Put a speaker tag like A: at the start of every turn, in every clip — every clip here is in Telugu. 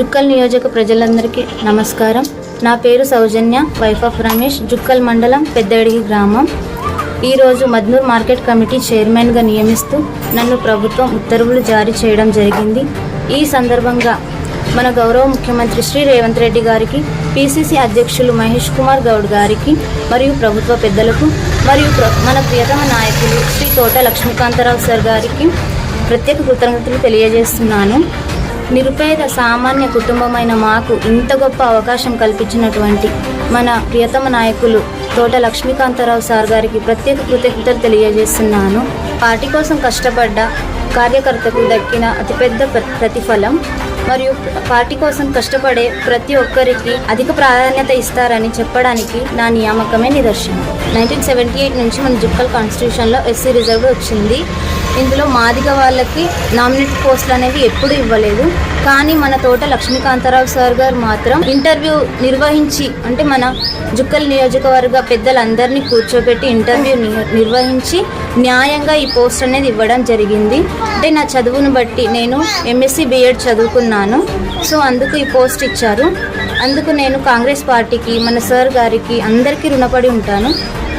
A: జుక్కల్ నియోజక ప్రజలందరికీ నమస్కారం. నా పేరు సౌజన్య వైఫ్ ఆఫ్ రమేష్ జుక్కల్ మండలం పెద్దడిగి గ్రామం. ఈరోజు మద్నూర్ మార్కెట్ కమిటీ చైర్మన్గా నియమిస్తూ నన్ను ప్రభుత్వం ఉత్తర్వులు జారీ చేయడం జరిగింది. ఈ సందర్భంగా మన గౌరవ ముఖ్యమంత్రి శ్రీ రేవంత్ రెడ్డి గారికి పిసిసి అధ్యక్షులు మహేష్ కుమార్ గౌడ్ గారికి మరియు ప్రభుత్వ పెద్దలకు మరియు ప్ర- మన ప్రియతమ నాయకులు శ్రీ తోట లక్ష్మీకాంతరావు సార్ గారికి ప్రత్యేక కృతజ్ఞతలు తెలియజేస్తున్నాను. నిరుపేద సామాన్య కుటుంబమైన మాకు ఇంత గొప్ప అవకాశం కల్పించినటువంటి మన ప్రియతమ నాయకులు తోట లక్ష్మీకాంతారావు సార్ గారికి ప్రత్యేక కృతజ్ఞతలు తెలియజేస్తున్నాను. పార్టీ కోసం కష్టపడ్డ కార్యకర్తకు దక్కిన అతిపెద్ద ప్ర- ప్రతిఫలం మరియు పార్టీ కోసం కష్టపడే ప్రతి ఒక్కరికి అధిక ప్రాధాన్యత ఇస్తారని చెప్పడానికి నా నియామకమే నిదర్శనం. నైన్టీన్ సెవెంటీ ఎయిట్ నుంచి మన జుక్కల్ కాన్స్టిట్యూషన్లో ఎస్సీ రిజర్వ్ వచ్చింది. ఇందులో మాదిగ వాళ్ళకి నామినేట్ పోస్టులు అనేవి ఎప్పుడు ఇవ్వలేదు. కానీ మన తోట లక్ష్మీకాంతారావు సార్ గారు మాత్రం ఇంటర్వ్యూ నిర్వహించి అంటే మన జుక్కల్ నియోజకవర్గ పెద్దలందరినీ కూర్చోబెట్టి ఇంటర్వ్యూ ని- నిర్వహించి న్యాయంగా ఈ పోస్ట్ అనేది ఇవ్వడం జరిగింది. అంటే నా చదువును బట్టి నేను ఎంఎస్సి బిఎడ్ చదువుకున్నాను. సో అందుకు ఈ పోస్ట్ ఇచ్చారు. అందుకు నేను కాంగ్రెస్ పార్టీకి మన సార్ గారికి అందరికీ రుణపడి ఉంటాను.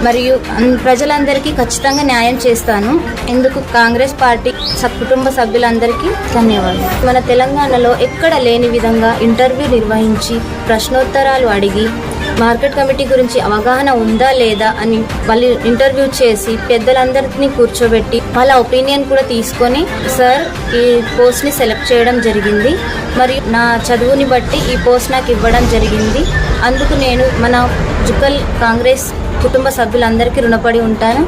A: మరియు ప్రజలందరికీ ఖచ్చితంగా న్యాయం చేస్తాను. ఎందుకు? కాంగ్రెస్ పార్టీ కుటుంబ సభ్యులందరికీ ధన్యవాదాలు. మన తెలంగాణలో ఎక్కడ లేని విధంగా ఇంటర్వ్యూ నిర్వహించి ప్రశ్నోత్తరాలు అడిగి మార్కెట్ కమిటీ గురించి అవగాహన ఉందా లేదా అని వాళ్ళు ఇంటర్వ్యూ చేసి పెద్దలందరినీ కూర్చోబెట్టి వాళ్ళ ఒపీనియన్ కూడా తీసుకొని సార్ ఈ పోస్ట్ని సెలెక్ట్ చేయడం జరిగింది. మరియు నా చదువుని బట్టి ఈ పోస్ట్ నాకు ఇవ్వడం జరిగింది. అందుకు నేను మన జుకల్ కాంగ్రెస్ కుటుంబ సభ్యులందరికీ రుణపడి ఉంటాను.